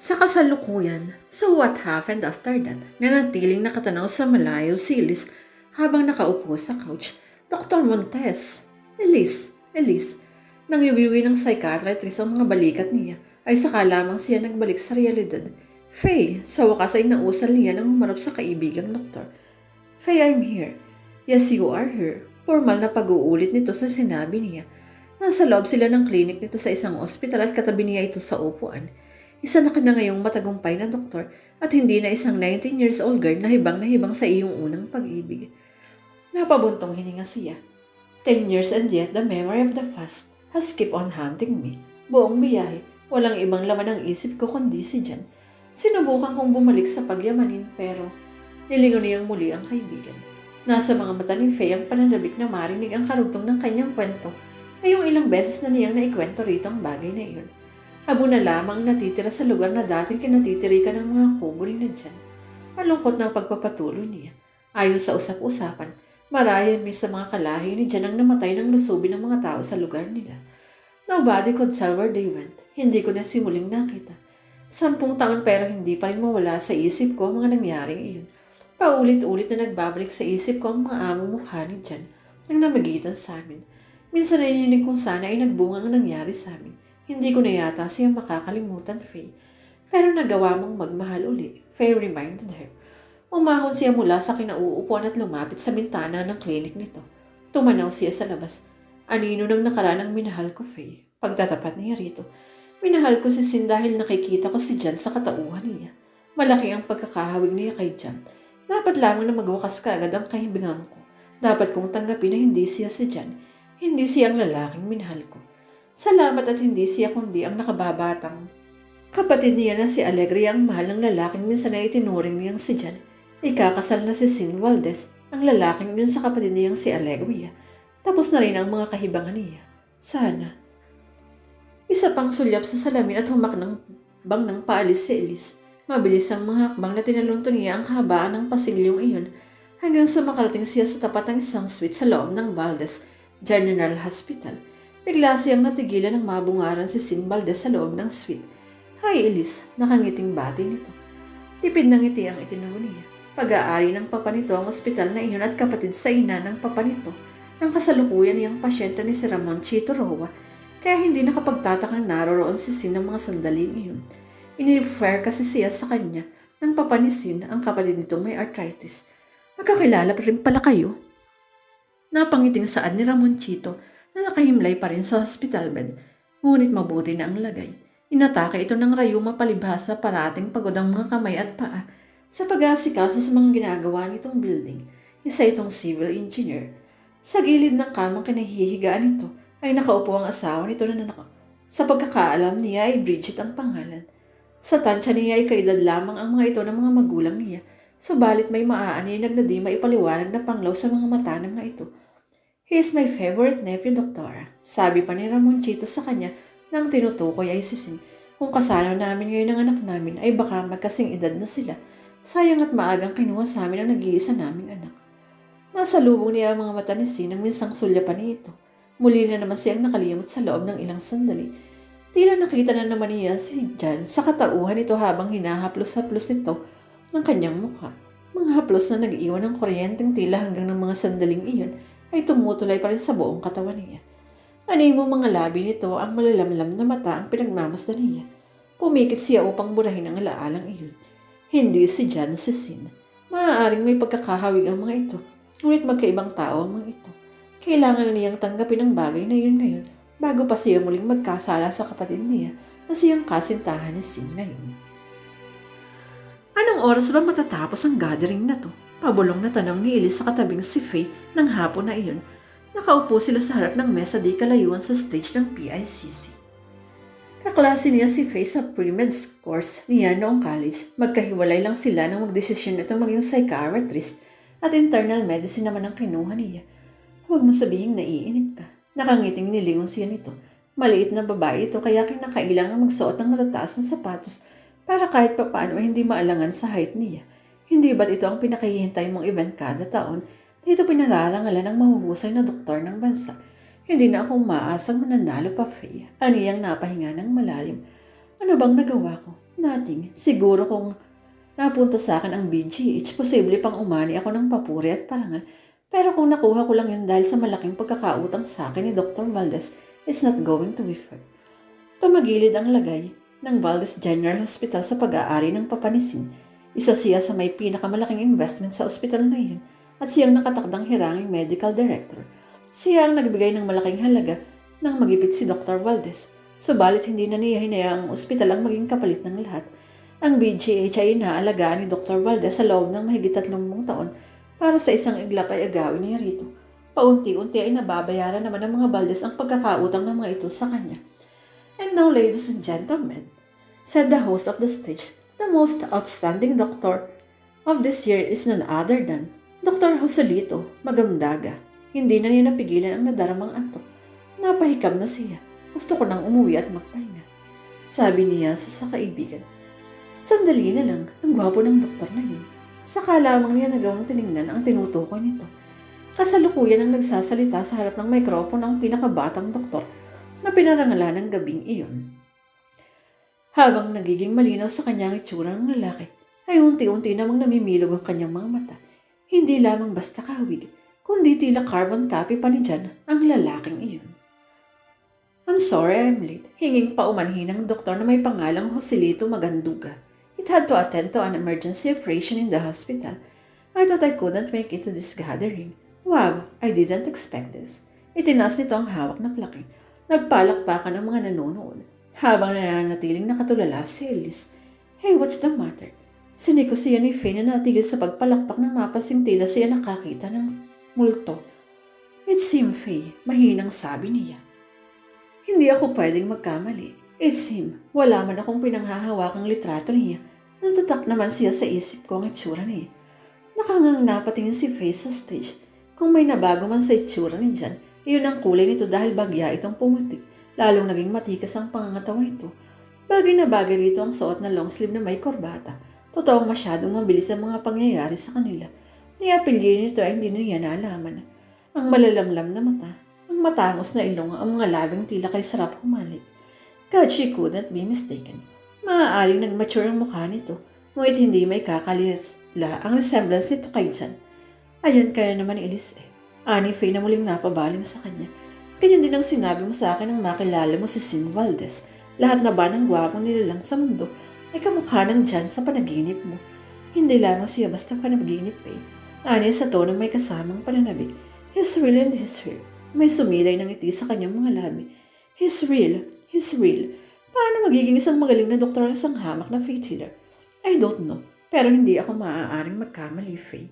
Sa kasalukuyan, so what happened after that? Nanatiling nakatanaw sa malayo si Elise habang nakaupo sa couch. Dr. Montes. Elise, Elise. Nang yugiyugi ng psychiatrist ang mga balikat niya, ay saka lamang siya nagbalik sa realidad. Faye, sa wakas ay nausal niya nang humarap sa kaibigang doktor. Faye, I'm here. Yes, you are here. Formal na pag-uulit nito sa sinabi niya. Nasa loob sila ng klinik nito sa isang ospital at katabi niya ito sa upuan. Isa na ka na ngayong matagumpay na doktor at hindi na isang 19 years old girl na hibang na hibang sa iyong unang pag-ibig. Napabuntong hininga siya. Ten years and yet the memory of the past has keep on haunting me. Buong biyahe, walang ibang laman ng isip ko kundi si Jan. Sinubukan kong bumalik sa pagyamanin pero nilingon niyang muli ang kaibigan. Nasa mga mata ni Faye ang pananabik na marinig ang karugtong ng kanyang kwento ngayong ilang beses na niyang naikwento rito ang bagay na iyon. Abo na lamang natitira sa lugar na dating kinatitirikan ng mga kubo ni Nadyan. Malungkot ng pagpapatuloy niya. Ayon sa usap-usapan, marami sa mga kalahi ni Jan ang namatay ng lusubin ng mga tao sa lugar nila. Nobody could tell where they went. Hindi ko na simuling nakita. Sampung taon pero hindi pa rin mawala sa isip ko ang mga nangyaring iyon. Paulit-ulit na nagbabalik sa isip ko ang mga among mukha ni Jan ang namagitan sa amin. Minsan nainig kung sana ay nagbunga ang nangyari sa amin. Hindi ko na yata siya makakalimutan, Faye. Pero nagawa mong magmahal uli, Faye reminded her. Umahon siya mula sa kinauupuan at lumapit sa bintana ng klinik nito. Tumanaw siya sa labas. Anino ng nakaranang minahal ko, Faye. Pagtatapat niya rito. Minahal ko si Sin dahil nakikita ko si Jan sa katauhan niya. Malaki ang pagkakahawig niya kay Jan. Dapat lamang na magwakas kaagad ang kahibingan ko. Dapat kong tanggapin na hindi siya si Jan. Hindi siya ang lalaking minahal ko. Salamat at hindi siya kundi ang nakababatang. Kapatid niya na si Alegria ang mahal ng lalaking minsan ay itinuring niyang si Jan. Ikakasal na si Sin Valdez, ang lalaking yun sa kapatid niyang si Alegria. Tapos na rin ang mga kahibangan niya. Sana. Isa pang sulyap sa salamin at humak ng bang ng paalis si Elise. Mabilis ang mga hakbang na tinalunto niya ang kahabaan ng pasilyong iyon hanggang sa makarating siya sa tapat ng isang suite sa loob ng Valdez General Hospital. Bigla siyang natigilan ng mabungaran si Sin sa loob ng suite. Hi Elise, nakangiting bati nito. Tipid ng ngiti ang itinuro niya. Pag-aari ng papa nito ang ospital na iyon at kapatid sa ina ng papa nito. Ang kasalukuyan niyang pasyente ni si Ramon Chito Roa kaya hindi nakapagtatakang naroroon si Sin ng mga sandaling iyon. Inirefer kasi siya sa kanya ng papa ni Sin ang kapatid nito may arthritis. Magkakilala pa rin pala kayo. Napangiting saad ni Ramon Chito na nakahimlay pa rin sa hospital bed. Ngunit mabuti na ang lagay. Inatake ito ng rayuma palibhasa parating pagod ang mga kamay at paa sa pag-aasikaso sa mga ginagawa nitong building. Isa itong civil engineer. Sa gilid ng kamang kinahihigaan nito ay nakaupo ang asawa nito na nanako. Sa pagkakaalam niya ay Bridget ang pangalan. Sa tansya niya ay kaedad lamang ang mga ito ng mga magulang niya. Subalit may maaani nagnadi maipaliwanag na panglaw sa mga mata ng mga ito. He is my favorite nephew, Doktora. Sabi pa ni Ramon Chito sa kanya nang tinutukoy ay sisin. Kung kasalaw namin ngayon ng anak namin ay baka magkasing edad na sila. Sayang at maagang kinuha sa amin ang nag-iisa naming anak. Nasa lubong niya ang mga mata ni Sin nang minsang sulyapan niya ito. Muli na naman siyang nakalimot sa loob ng ilang sandali. Tila nakita na naman niya si Jan sa katauhan nito habang hinahaplos-haplos nito ng kanyang mukha. Mga haplos na nag-iwan ng kuryenteng tila hanggang ng mga sandaling iyon ay tumutulay pa rin sa buong katawan niya. Anay mo mga labi nito ang malalamlam na mata ang pinagmamasdan niya. Pumikit siya upang burahin ang alaalang iyon. Hindi si Jan si Sin. Maaaring may pagkakahawig ang mga ito, ngunit magkaibang tao ang mga ito. Kailangan na niyang tanggapin ang bagay na yun ngayon bago pa siya muling magkasala sa kapatid niya na siyang kasintahan ni Sin ngayon. Anong oras ba matatapos ang gathering na to? Pabulong na tanong ni Elise sa katabing si Faye ng hapon na iyon. Nakaupo sila sa harap ng mesa di kalayuan sa stage ng PICC. Kaklase niya si Faye sa pre-med course niya noong college. Magkahiwalay lang sila nang magdesisyon itong maging psychiatrist at internal medicine naman ang kinuha niya. Huwag mo sabihing naiinip ka. Nakangiting nilingon siya nito. Maliit na babae ito kaya kinakailangan magsuot ng matataas na sapatos para kahit papaano ay hindi maalangan sa height niya. Hindi ba't ito ang pinakahihintay mong event kada taon na ito pinararangalan ng mahuhusay na doktor ng bansa? Hindi na akong maasang mananalo pa, Faye. Aniyang napahinga ng malalim. Ano bang nagawa ko? Nothing. Siguro kung napunta sa akin ang BGH, posible pang umani ako ng papuri at parangal. Pero kung nakuha ko lang yun dahil sa malaking pagkakautang sa akin ni Dr. Valdez, it's not going to be fair. Tumagilid ang lagay ng Valdez General Hospital sa pag-aari ng papanisin. Isa siya sa may pinakamalaking investment sa ospital na iyon at siyang nakatakdang hiranging medical director. Siya ang nagbigay ng malaking halaga nang magipit si Dr. Valdez. Subalit hindi na niya hinayaang ang ospital ang maging kapalit ng lahat. Ang BGH ay inaalagaan ni Dr. Valdez sa loob ng mahigit tatlong taon para sa isang iglap ay agawin niya rito. Paunti-unti ay nababayaran naman ng mga Valdez ang pagkakautang ng mga ito sa kanya. And now, ladies and gentlemen, said the host of the stage, the most outstanding doctor of this year is none other than Dr. Joselito Magandaga. Hindi na niya napigilan ang nadaramang antok. Napahikab na siya. Gusto ko nang umuwi at magpahinga. Sabi niya sa sa kaibigan. Sandali na lang, ang gwapo ng doktor na yun. Saka lamang niya nagawang tiningnan ang tinutukoy nito. Kasalukuyan ang nagsasalita sa harap ng mikropono ang pinakabatang doktor na pinarangalan ng gabing iyon. Habang nagiging malinaw sa kanya ang itsura ng lalaki, ay unti-unti namang namimilog ang kanyang mga mata. Hindi lamang basta kahawig, kundi tila carbon copy pa ni Jan ang lalaking iyon. I'm sorry I'm late. Hinging paumanhin ng doktor na may pangalang Joselito Maganduga. It had to attend to an emergency operation in the hospital. I thought I couldn't make it to this gathering. Wow, I didn't expect this. Itinaas nito ang hawak na plaque. Nagpalakpakan ang mga nanonood. Habang nananatiling nakatulala si Elise. Hey, what's the matter? Siniko siya ni Faye na natigil sa pagpalakpak ng mapasing tila siya nakakita ng multo. It's him, Faye. Mahinang sabi niya. Hindi ako pwedeng magkamali. It's him. Wala man akong pinanghahawakang litrato niya. Natatak naman siya sa isip ko ang itsura niya. Nakangang napatingin si Faye sa stage. Kung may nabago man sa itsura ni Jan, iyon ang kulay nito dahil bagya itong pumutik. Lalong naging matikas ang pangangatawan nito. Bagay na bagay rito ang suot na long sleeve na may korbata. Totoong masyadong mabilis ang mga pangyayari sa kanila. Niapilyo nito ay hindi niya naalaman. Ang malalamlam na mata, ang matangos na ilong, ang mga labing tila kay sarap humalik. God, she couldn't be mistaken. Maaaring nag-mature ang mukha nito, ngunit hindi may kakalisla ang resemblance nito kay Jan. Ayan kaya naman ni Elise eh. Ani Faye na muling napabaling sa kanya. Ganyan din ang sinabi mo sa akin nang makilala mo si Sin Valdez. Lahat na ba ng gwapong nilalang sa mundo ay kamukha ng Jan sa panaginip mo. Hindi lamang siya basta panaginip eh. Ani sa tono may kasamang pananabik. He's real and he's real. May sumilay ng ngiti sa kanyang mga labi. He's real. He's real. Paano magiging isang magaling na doktor ng isang hamak na faith healer? I don't know. Pero hindi ako maaaring magkamali, Faye.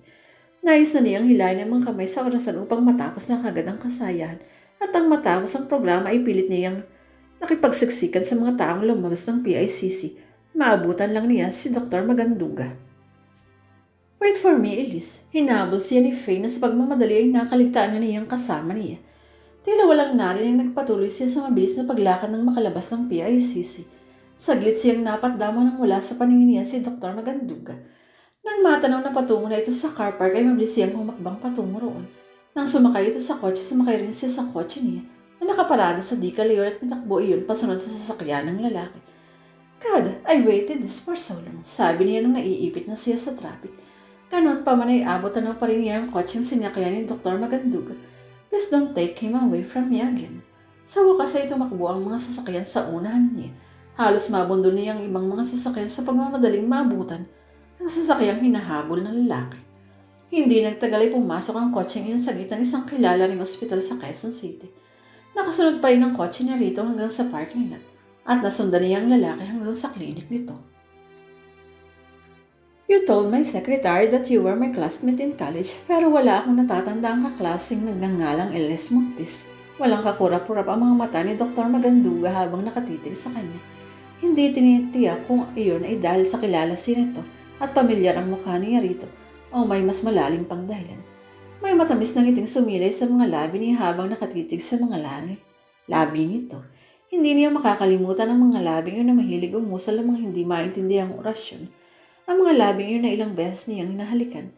Nais na niyang hilahin ang mga kamay sa orasan upang matapos na kagad ang kasayahan at ang matapos ang programa ay pilit niyang nakipagsiksikan sa mga taong lumabas ng PICC. Maabutan lang niya si Dr. Maganduga. Wait for me, Elise. Hinabol siya ni Faye na sa pagmamadali ay nakaligtaan na niyang kasama niya. Tila walang narinig nagpatuloy siya sa mabilis na paglakad ng makalabas ng PICC. Saglit siyang napatdamo nang mula sa paningin niya si Dr. Maganduga. Nang matanaw na patungo na ito sa car park ay mabilis siyang humakbang patungo roon. Nang sumakay ito sa kotse, sumakay rin siya sa kotse niya na nakaparada sa Dika Leon at pitakbo iyon pasunod sa sasakyan ng lalaki. God, I waited this for so long, sabi niya nang naiipit na siya sa traffic. Ganon pa man ay abot na pa rin niya ang kotseng sinakyan ni Dr. Maganduga. Please don't take him away from me again. Sa wakas ay tumakbo ang mga sasakyan sa unahan niya. Halos mabundol niya ang ibang mga sasakyan sa pagmamadaling maabutan ang sasakyang hinahabol ng lalaki. Hindi nagtagal ay pumasok ang kotseng iyon sa gitna ng isang kilala ring ospital sa Quezon City. Nakasunod pa rin ang kotse niya rito hanggang sa parking lot at nasundan niya ang lalaki hanggang sa klinik nito. You told my secretary that you were my classmate in college pero wala akong natatanda ang kaklaseng nagngangalang Eles Montis. Walang kakurap-kurap ang mga mata ni Dr. Maganduga habang nakatitig sa kanya. Hindi tinitiyak kung iyon ay dahil sa kilala si nito at pamilyar ang mukha niya rito o may mas malalim pang dahilan. May matamis na ngiting sumilay sa mga labi niya habang nakatitig sa mga labi. Labi nito. Hindi niya makakalimutan ang mga labing yun na mahilig umusal ng mga hindi maintindihan orasyon. Ang mga labing yun na ilang beses niyang hinahalikan.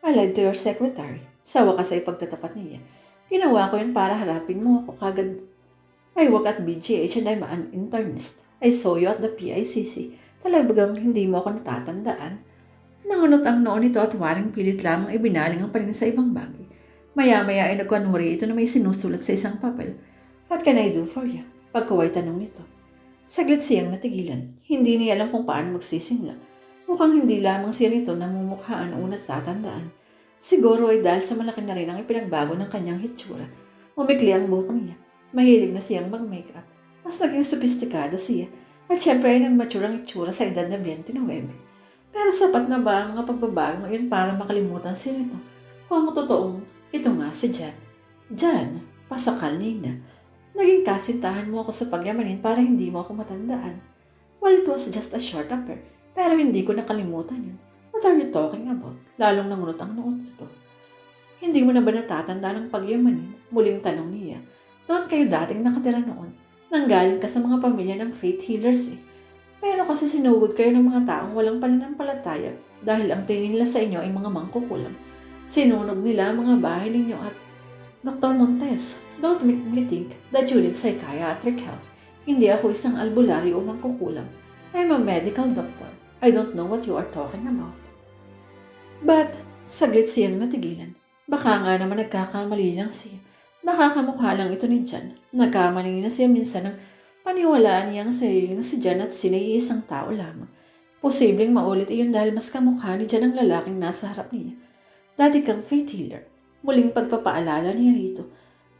I lied to your secretary. Sa wakas ay pagtatapat niya. Ginawa ko yun para harapin mo ako kagad. I work at BGH and I'm an internist. I saw you at the PICC. Talagang hindi mo ako natatandaan. Nangunot ang noon nito at waring pilit lamang ibinaling ang panin sa ibang bagay. Maya-maya ay nagkanuri ito na may sinusulat sa isang papel. What can I do for you? Pagkaway tanong nito. Saglit siyang natigilan. Hindi niya alam kung paano magsisimula. Mukhang hindi lamang siya nito namumukhaan o natatandaan. Siguro ay dahil sa malaki na rin ang ipinagbago ng kanyang hitsura. Umikli ang buhok niya. Mahilig na siyang mag-makeup. Mas naging sophisticado siya. At syempre ay nag-mature ang itsura sa edad na 29. Pero sapat na ba ang mga pagbabago ngayon para makalimutan siya nito? Kung ang totoong, ito nga si Jan. Jan, pasakal nina. Naging kasintahan mo ako sa pagyamanin para hindi mo ako matandaan. Well, it was just a short affair, pero hindi ko nakalimutan yun. What are you talking about? Lalong nangunot ang noot nito. Hindi mo na ba natatandaan ang pagyamanin? Muling tanong niya. Doon kayo dating nakatira noon. Nanggaling ka sa mga pamilya ng faith healers eh. Pero kasi sinugod kayo ng mga taong walang pananampalataya dahil ang tingin nila sa inyo ay mga mangkukulam. Sinunog nila ang mga bahay ninyo at Dr. Montes, don't make me think that you need psychiatric help. Hindi ako isang albularyo o mangkukulam. I'm a medical doctor. I don't know what you are talking about. But, saglit siyang natigilan. Baka nga naman nagkakamali lang siya. Baka kamukha lang ito ni Jan. Nagkamali na siya minsan ng paniwalaan niya ang sarili na si Jan at sila isang tao lamang. Posibleng maulit iyon dahil mas kamukha ni Jan ang lalaking nasa harap niya. Dati kang faith healer. Muling pagpapaalala niya rito.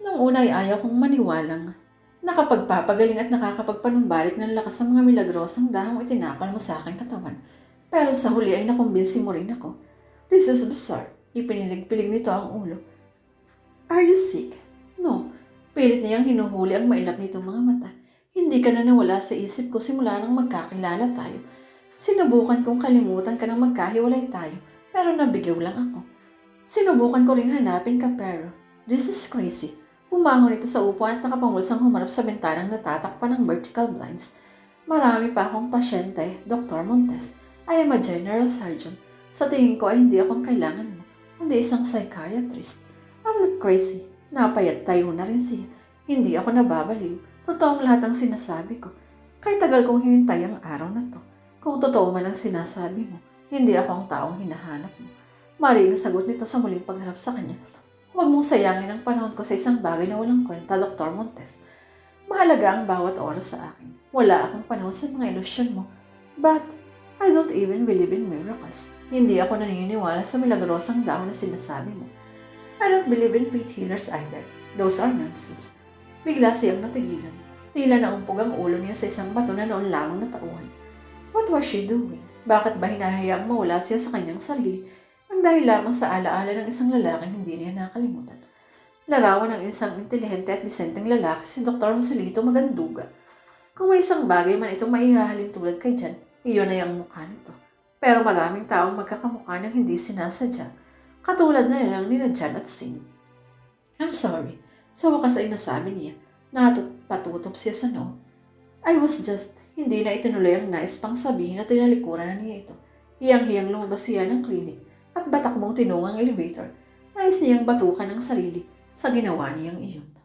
Nung una ay ayaw kong maniwalang nakapagpapagaling at nakakapagpanumbalik ng lakas sa mga milagrosang dahong itinapal mo sa aking katawan. Pero sa huli ay nakumbinsi mo rin ako. This is bizarre. Ipinilig-pilig nito ang ulo. Are you sick? No. Pilit niyang hinuhuli ang mailap nitong mga mata. Hindi ka na nawala sa isip ko simula nang magkakilala tayo. Sinubukan kong kalimutan ka nang magkahiwalay tayo, pero nabigaw lang ako. Sinubukan ko ring hanapin ka pero, this is crazy. Umangon ito sa upuan at nakapangulsang humarap sa bentanang natatakpan ng vertical blinds. Marami pa akong pasyente, Dr. Montes. I am a general surgeon. Sa tingin ko ay hindi akong kailangan mo, kundi isang psychiatrist. I'm not crazy. Napayat tayo na rin siya. Hindi ako nababaliw. Totoong lahat ang sinasabi ko. Kaya tagal kong hinintay ang araw na to. Kung totoo man ang sinasabi mo, hindi ako ang taong hinahanap mo. Mari ang sagot nito sa muling pagharap sa kanya. Huwag mong sayangin ang panahon ko sa isang bagay na walang kwenta, Dr. Montes. Mahalaga ang bawat oras sa akin. Wala akong panahon sa mga ilusyon mo. But, I don't even believe in miracles. Hindi ako naniniwala sa milagrosang dahon na sinasabi mo. I don't believe in faith healers either. Those are nonsense. Bigla siyang natigilan. Tila naumpog ang ulo niya sa isang bato na noon lamang natauhan. What was she doing? Bakit ba hinahayaang mawala siya sa kanyang sarili ang dahil lamang sa alaala ng isang lalaking hindi niya nakalimutan? Larawan ng isang intelihente at disenteng lalaki si Dr. Joselito Maganduga. Kung may isang bagay man itong maihahalin tulad kay Jan, iyon ay ang mukha nito. Pero maraming taong magkakamukha ng hindi sinasadya, katulad na lang ni Jan at Sin. I'm sorry. Sa wakas ay nasabi niya, natutupatutop siya sa no. I was just, hindi na itinuloy ang nais pang sabihin na tinalikuran na niya ito. Hiyang-hiyang lumabas siya ng klinik at batak mong tinungang elevator. Nais niyang batukan ng sarili sa ginawa niyang iyon.